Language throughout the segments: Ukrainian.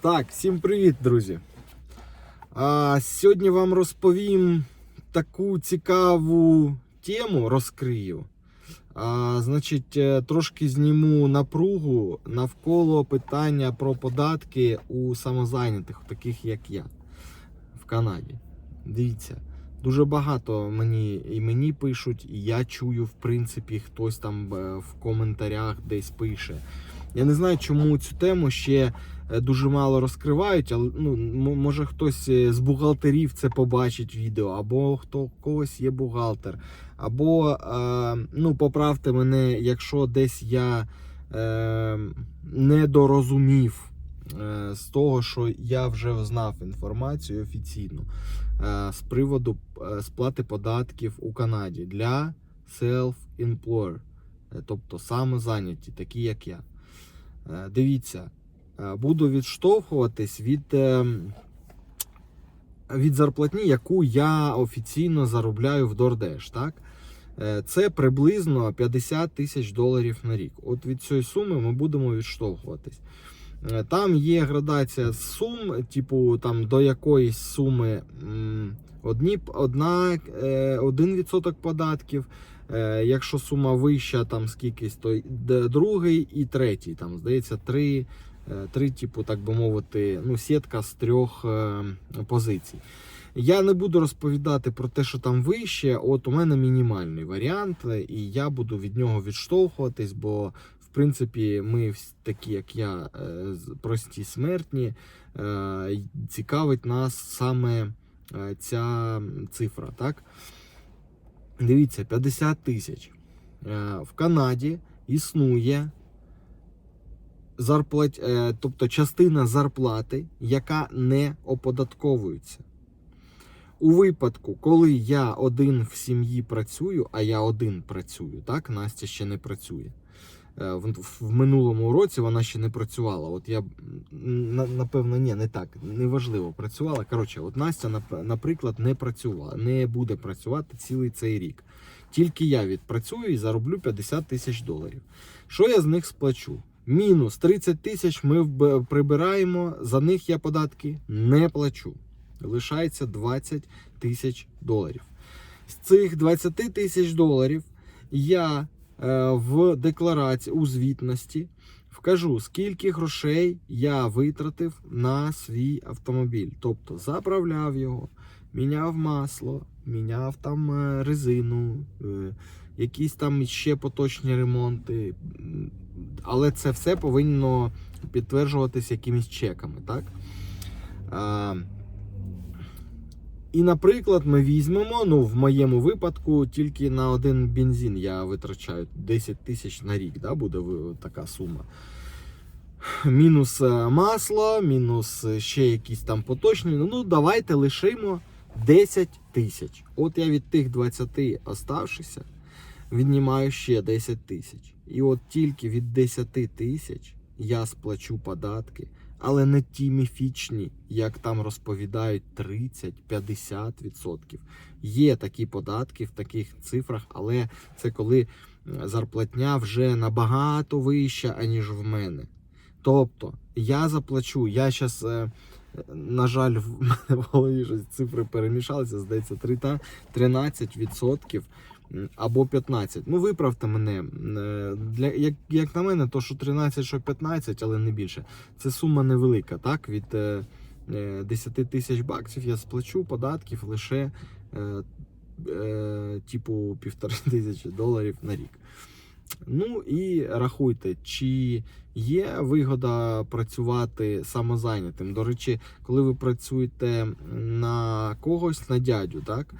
Так, всім привіт, друзі. А, сьогодні вам розповім таку цікаву тему, розкрию. А, значить, е, трошки зніму напругу навколо питання про податки у самозайнятих, таких як я в Канаді. Дивіться, дуже багато мені і мені пишуть, і я чую, в принципі, хтось там е, в коментарях десь пише. Я не знаю, чому цю тему ще дуже мало розкривають, але ну, може хтось е, з бухгалтерів це побачить відео, або хто когось є бухгалтер, або е, ну, поправте мене, якщо десь я е, недорозумів е, з того, що я вже знав інформацію офіційну е, з приводу е, сплати податків у Канаді для self-employer, е, тобто самозайняті, такі як я. Е, Дивіться, е, буду відштовхуватись від, е, від зарплатні, яку я офіційно заробляю в DoorDash, так? Е, Це приблизно 50 тисяч доларів на рік. От від цієї суми ми будемо відштовхуватись. Е, Там є градація сум, типу там до якоїсь суми одні, одна, е, 1% податків. Е, Якщо сума вища, там скількись, то другий і третій. Там здається, три, е, три, типу, так би мовити, ну, сітка з трьох е, позицій. Я не буду розповідати про те, що там вище. От у мене мінімальний варіант, е, і я буду від нього відштовхуватись, бо в принципі ми такі, як я, е, прості смертні. е, Цікавить нас саме е, ця цифра, так? Дивіться, 50 тисяч. Е, В Канаді існує зарплат... е, тобто частина зарплати, яка не оподатковується. У випадку, коли я один в сім'ї працюю, а я один працюю, так, Настя ще не працює. Е, В, минулому році вона ще не працювала. От я на- напевно, ні, не так, неважливо, працювала. Коротше, от Настя, наприклад, не працювала, не буде працювати цілий цей рік. Тільки я відпрацюю і зароблю 50 тисяч доларів. Що я з них сплачу? Мінус 30 тисяч ми прибираємо, за них я податки не плачу. Лишається 20 тисяч доларів. З цих 20 тисяч доларів я е, в декларації у звітності вкажу, скільки грошей я витратив на свій автомобіль. Тобто заправляв його, міняв масло, міняв там е, резину, е, якісь там ще поточні ремонти. Але це все повинно підтверджуватись якимись чеками, так? А, і, наприклад, ми візьмемо, ну, в моєму випадку, тільки на один бензин я витрачаю 10 тисяч на рік, да, буде така сума. Мінус е, масло, мінус е, ще якісь там поточні. Ну, давайте лишимо 10 тисяч. От я від тих 20 оставшися, віднімаю ще 10 тисяч. І от тільки від 10 тисяч я сплачу податки, але не ті міфічні, як там розповідають 30-50%. Є такі податки в таких цифрах, але це коли е, зарплатня вже набагато вища, аніж в мене. Тобто я заплачу, я зараз, на жаль, в мене голові щось цифри перемішалися, здається, три та- 13% м, або 15%. Ну, виправте мене. е, Для, як, як на мене, то що 13, що 15, але не більше. Це сума невелика, так? Від е, е, 10 тисяч баксів я сплачу податків лише е, е, типу півтори тисячі доларів на рік. Ну і рахуйте, чи є вигода працювати самозайнятим. До речі, коли ви працюєте на когось, на дядю, так?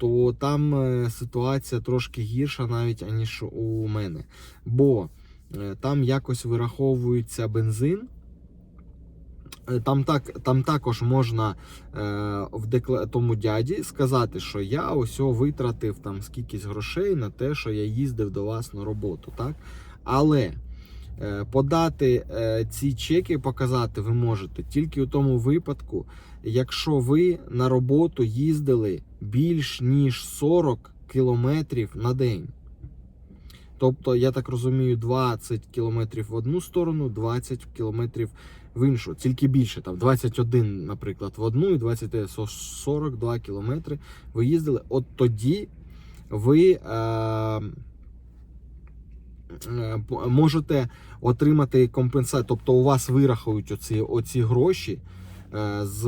То там е, ситуація трошки гірша навіть аніж у мене. Бо е, там якось вираховується бензин. Е, Там так, там також можна е, в декла... тому дяді сказати, що я ось витратив там скількись грошей на те, що я їздив до вас на роботу, так? Але подати е, ці чеки, показати ви можете тільки у тому випадку, якщо ви на роботу їздили більш ніж 40 кілометрів на день. Тобто, я так розумію, 20 кілометрів в одну сторону, 20 кілометрів в іншу, тільки більше, там 21, наприклад, в одну і 20, 42 кілометри ви їздили, от тоді ви е, е, можете отримати компенсацію. Тобто у вас вирахують оці, оці гроші е, з,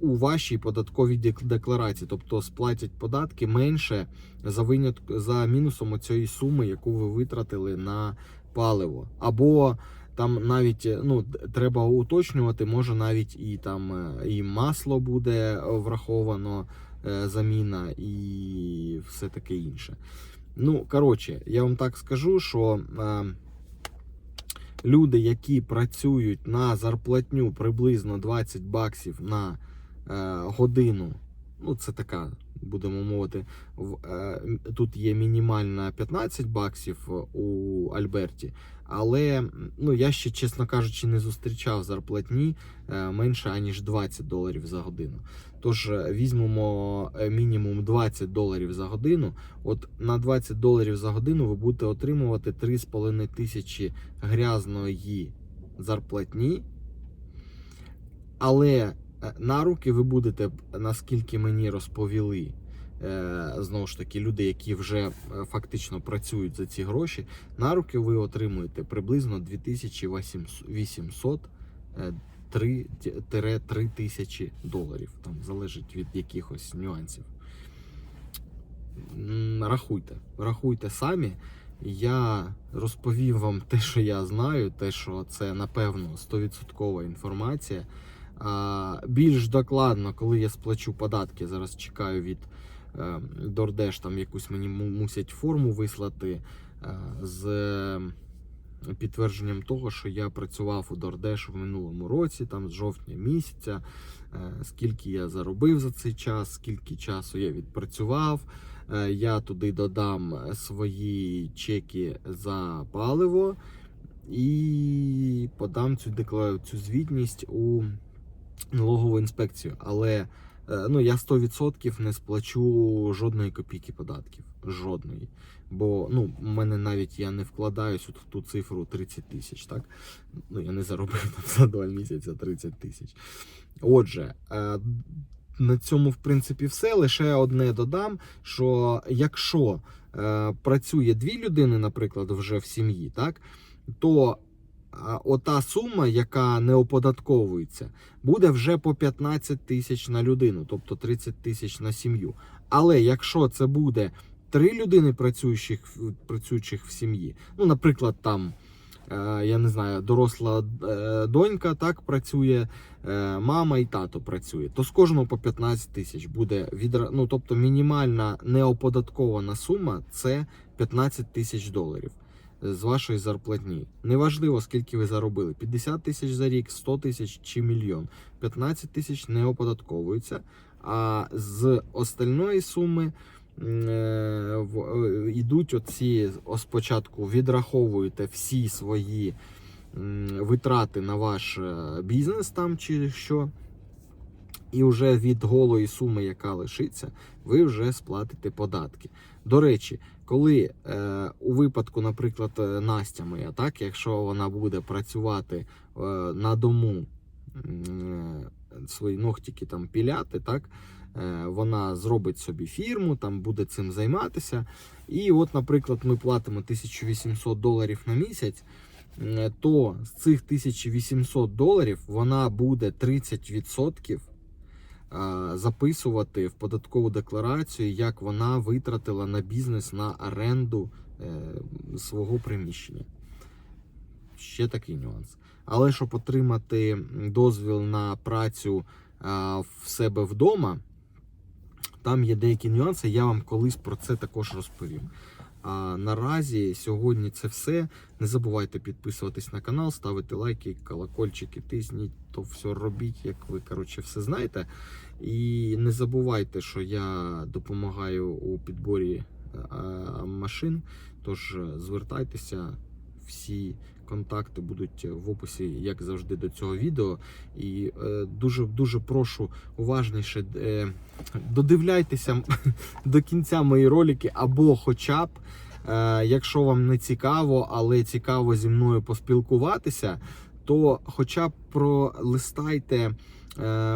у вашій податковій декларації. Тобто сплатять податки менше за винятк за мінусом цієї суми, яку ви витратили на паливо. Або там навіть е, ну треба уточнювати, може навіть і там е, і масло буде е, враховано е, заміна, і все таке інше. Ну, коротше, я вам так скажу, що е, люди, які працюють на зарплатню приблизно 20 баксів на е, годину, ну це така, будемо мовити, в, е, тут є мінімальна 15 баксів у Альберті, але ну, я ще, чесно кажучи, не зустрічав зарплатні е, менше аніж 20 доларів за годину. Тож е, візьмемо е, мінімум 20 доларів за годину. От на 20 доларів за годину ви будете отримувати 3,5 тисячі грязної зарплатні. Але е, на руки ви будете, наскільки мені розповіли, е, знову ж таки, люди, які вже е, фактично працюють за ці гроші, на руки ви отримуєте приблизно 2800 е, 3 тисячі доларів. Там залежить від якихось нюансів. Рахуйте, рахуйте самі. Я розповів вам те, що я знаю, те, що це напевно 100% інформація. Більш докладно, коли я сплачу податки, зараз чекаю від е, DoorDash, там якусь мені мусять форму вислати е, з е, підтвердженням того, що я працював у DoorDash в минулому році, там з жовтня місяця, е, скільки я заробив за цей час, скільки часу я відпрацював. Е, Я туди додам свої чеки за паливо і подам цю декла... цю звітність у налогову інспекцію. Але е, ну, я 100% не сплачу жодної копійки податків. Жодної. Бо ну, в мене навіть я не вкладаюсь в ту цифру 30 тисяч. Так? Ну, я не заробив там за два місяці 30 тисяч. Отже, е, на цьому, в принципі, все. Лише одне додам: що якщо е, працює дві людини, наприклад, вже в сім'ї, так, то ота сума, яка не оподатковується, буде вже по 15 тисяч на людину, тобто 30 тисяч на сім'ю. Але якщо це буде три людини, працюючих, працюючих в сім'ї, ну, наприклад, там. е, Я не знаю, доросла е, донька так працює, е, мама і тато працює, то з кожного по 15 тисяч буде відра... ну, тобто мінімальна неоподаткована сума це 15 тисяч доларів з вашої зарплатні. Неважливо, скільки ви заробили: 50 тисяч за рік, 100 тисяч чи мільйон. 15 тисяч не оподатковується. А з остальної суми е, е, йдуть оці спочатку відраховуєте всі свої витрати на ваш е, бізнес там чи що. І вже від голої суми, яка лишиться, ви вже сплатите податки. До речі, коли е, у випадку, наприклад, е, Настя моя, так, якщо вона буде працювати е, на дому, е, свої ногтики там піляти, так, е, вона зробить собі фірму, там буде цим займатися. І от, наприклад, ми платимо 1800 доларів на місяць. е, То з цих 1800 доларів вона буде 30% а, записувати в податкову декларацію, як вона витратила на бізнес на оренду е, свого приміщення. Ще такий нюанс. Але щоб отримати дозвіл на працю в себе вдома, там є деякі нюанси, я вам колись про це також розповім. А наразі сьогодні це все. Не забувайте підписуватись на канал, ставити лайки, колокольчики, тисніть, то все робіть, як ви коротше, все знаєте. І не забувайте, що я допомагаю у підборі е, машин. Тож е, звертайтеся, всі контакти будуть в описі, як завжди, до цього відео. І е, дуже дуже прошу уважніше е, додивляйтеся до кінця мої ролики, або хоча б. Е, якщо вам не цікаво, але цікаво зі мною поспілкуватися, то хоча б пролистайте е,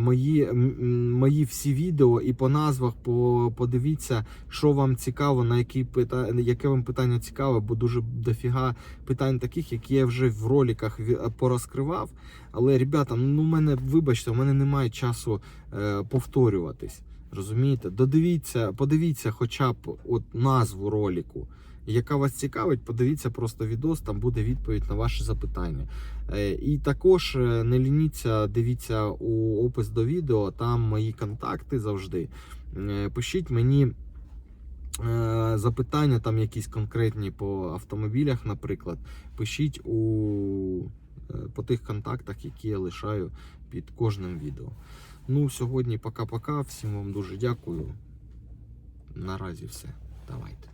мої, м- м, мої всі відео і по назвах по, подивіться, що вам цікаво, на які пита... яке вам питання цікаве, бо дуже дофіга питань таких, які я вже в роликах ві- порозкривав. Але, ребята, ну мене, вибачте, у мене немає часу е, повторюватись. Розумієте? Додивіться, подивіться хоча б от назву ролику. Яка вас цікавить, подивіться просто відос, там буде відповідь на ваші запитання. Е, І також е, не лініться, дивіться у опис до відео, там мої контакти завжди. Е, Пишіть мені запитання, там якісь конкретні по автомобілях, наприклад. Пишіть у, по тих контактах, які я лишаю під кожним відео. Ну, сьогодні пока-пока. Всім вам дуже дякую. Наразі все. Давайте.